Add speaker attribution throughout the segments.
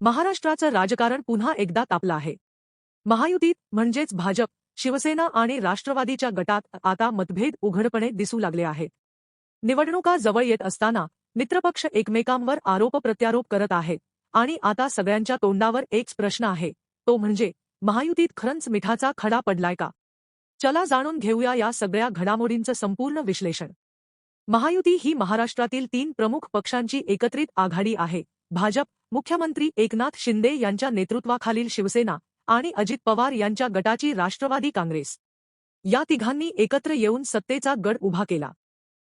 Speaker 1: महाराष्ट्राचं राजकारण पुन्हा एकदा तापलं आहे. महायुतीत म्हणजेच भाजप शिवसेना आणि राष्ट्रवादीच्या गटात आता मतभेद उघडपणे दिसू लागले आहेत. निवडणुका जवळ येत असताना मित्रपक्ष एकमेकांवर आरोप प्रत्यारोप करत आहेत आणि आता सगळ्यांच्या तोंडावर एकच प्रश्न आहे तो म्हणजे महायुतीत खरंच मिठाचा खडा पडलाय का? चला जाणून घेऊया या सगळ्या घडामोडींचं संपूर्ण विश्लेषण. महायुती ही महाराष्ट्रातील तीन प्रमुख पक्षांची एकत्रित आघाडी आहे भाजप मुख्यमंत्री एकनाथ शिंदे यांच्या नेतृत्वाखालील शिवसेना आणि अजित पवार यांच्या गटाची राष्ट्रवादी काँग्रेस. या तिघांनी एकत्र येऊन सत्तेचा गड उभा केला.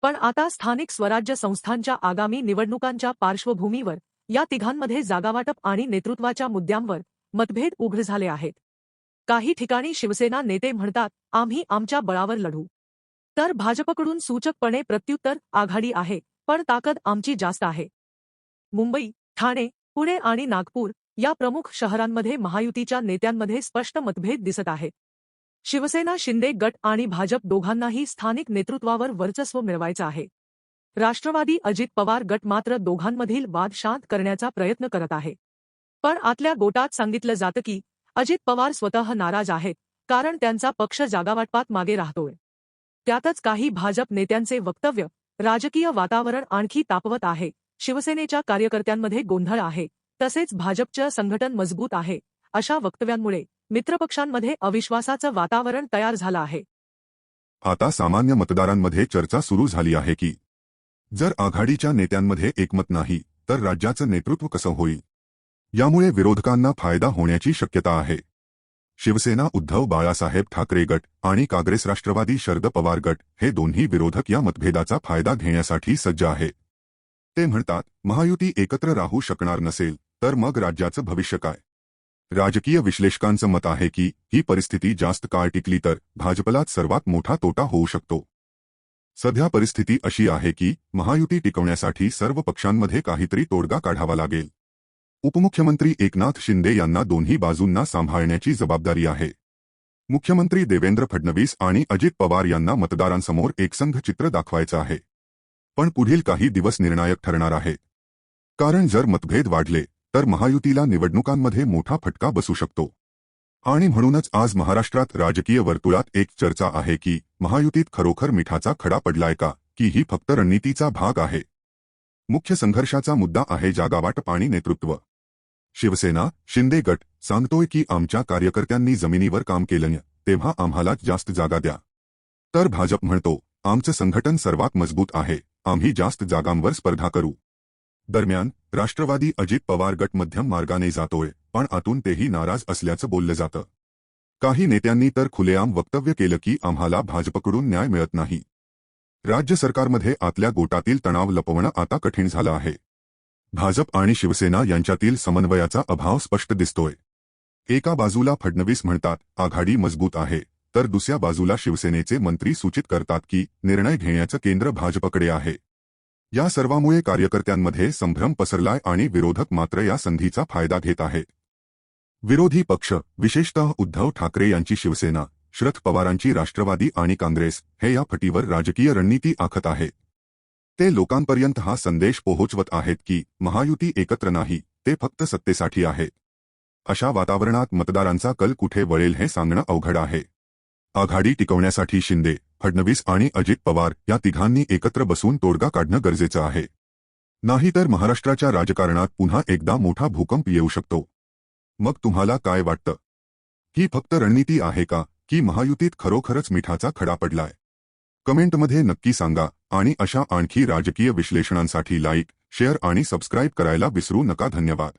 Speaker 1: पण आता स्थानिक स्वराज्य संस्थांच्या आगामी निवडणुकांच्या पार्श्वभूमीवर या तिघांमध्ये जागावाटप आणि नेतृत्वाच्या मुद्द्यांवर मतभेद उघड झाले आहेत. काही ठिकाणी शिवसेना नेते म्हणतात आम्ही आमच्या बळावर लढू. तर भाजपकडून सूचकपणे प्रत्युत्तर आघाडी आहे पण ताकद आमची जास्त आहे. मुंबई ठाणे पुणे आणि नागपूर या प्रमुख शहरांमध्ये महायुतीच्या नेत्यांमध्ये स्पष्ट मतभेद दिसत आहेत. शिवसेना शिंदे गट आणि भाजप दोघांनाही स्थानिक नेतृत्वावर वर्चस्व मिळवायचं आहे. राष्ट्रवादी अजित पवार गट मात्र दोघांमधील वाद शांत करण्याचा प्रयत्न करत आहे. पण आतल्या गोटात सांगितलं जातं की अजित पवार स्वतः नाराज आहेत कारण त्यांचा पक्ष जागावाटपात मागे राहतोय. त्यातच काही भाजप नेत्यांचे वक्तव्य राजकीय वातावरण आणखी तापवत आहे शिवसेनेच्या कार्यकर्त्यांमध्ये गोंधळ आहे. तसेच भाजपचं संघटन मजबूत आहे. अशा वक्तव्यांमुळे मित्रपक्षांमध्ये अविश्वासाचं वातावरण तयार झालं आहे.
Speaker 2: आता सामान्य मतदारांमध्ये चर्चा सुरू झाली आहे की जर आघाडीच्या नेत्यांमध्ये एकमत नाही तर राज्याचं नेतृत्व कसं होईल? यामुळे विरोधकांना फायदा होण्याची शक्यता आहे. शिवसेना उद्धव बाळासाहेब ठाकरे गट आणि काँग्रेस राष्ट्रवादी शरद पवार गट हे दोन्ही विरोधक या मतभेदाचा फायदा घेण्यासाठी सज्ज आहे. ते म्हणतात महायुती एकत्र राहू शकणार नसेल तर मग राज्याचं भविष्य काय? राजकीय विश्लेषकांचं मत आहे की ही परिस्थिती जास्त काळ टिकली तर भाजपलाच सर्वात मोठा तोटा होऊ शकतो. सध्या परिस्थिती अशी आहे की महायुती टिकवण्यासाठी सर्व पक्षांमध्ये काहीतरी तोडगा काढावा लागेल. उपमुख्यमंत्री एकनाथ शिंदे यांना दोन्ही बाजूंना सांभाळण्याची जबाबदारी आहे. मुख्यमंत्री देवेंद्र फडणवीस आणि अजित पवार यांना मतदारांसमोर एकसंघ चित्र दाखवायचं आहे. पण पुढील काही दिवस निर्णायक ठरणार आहे. कारण जर मतभेद वाढले तर महायुतीला निवडणुकांमध्ये मोठा फटका बसू शकतो. आणि म्हणूनच आज महाराष्ट्रात राजकीय वर्तुळात एक चर्चा आहे की महायुतीत खरोखर मिठाचा खडा पडलाय का की ही फक्त रणनीतीचा भाग आहे? मुख्य संघर्षाचा मुद्दा आहे जागावाटप आणि नेतृत्व. शिवसेना शिंदे गट सांगतोय की आमच्या कार्यकर्त्यांनी जमिनीवर काम केलं तेव्हा आम्हाला जास्त जागा द्या. तर भाजप म्हणतो आमचं संघटन सर्वात मजबूत आहे. आम्ही जास्त जागांवर स्पर्धा करू. दरम्यान राष्ट्रवादी अजित पवार गट मध्यम मार्गाने जातोय पण आतून तेही नाराज असल्याचं बोललं जातं. काही नेत्यांनी तर खुलेआम वक्तव्य केलं की आम्हाला भाजपकडून न्याय मिळत नाही. राज्य सरकारमध्ये आतल्या गोटातील तणाव लपवणं आता कठीण झालं आहे. भाजप आणि शिवसेना यांच्यातील समन्वयाचा अभाव स्पष्ट दिसतोय. एका बाजूला फडणवीस म्हणतात आघाडी मजबूत आहे तर दुसऱ्या बाजूला शिवसेनेचे मंत्री सूचित करतात की निर्णय घेण्याचं केंद्र भाजपकडे आहे. या सर्वामुळे कार्यकर्त्यांमध्ये संभ्रम पसरलाय आणि विरोधक मात्र या संधीचा फायदा घेत आहे. विरोधी पक्ष विशेषतः उद्धव ठाकरे यांची शिवसेना शरद पवारांची राष्ट्रवादी आणि काँग्रेस हे या फटीवर राजकीय रणनीती आखत आहे. ते लोकांपर्यंत हा संदेश पोहोचवत आहेत की महायुती एकत्र नाही ते फक्त सत्तेसाठी आहे. अशा वातावरणात मतदारांचा कल कुठे वळेल हे सांगणं अवघड आहे. आघाडी टिकवण्यासाठी शिंदे फडणवीस आणि अजित पवार या तिघांनी एकत्र बसून तोडगा काढणं गरजेचं आहे. नाहीतर महाराष्ट्राच्या राजकारणात पुन्हा एकदा मोठा भूकंप येऊ शकतो. मग तुम्हाला काय वाटतं? ही फक्त रणनीती आहे का की महायुतीत खरोखरच मिठाचा खडा पडलाय? कमेंटमध्ये नक्की सांगा आणि अशा आणखी राजकीय विश्लेषणांसाठी लाईक शेअर आणि सबस्क्राईब करायला विसरू नका. धन्यवाद.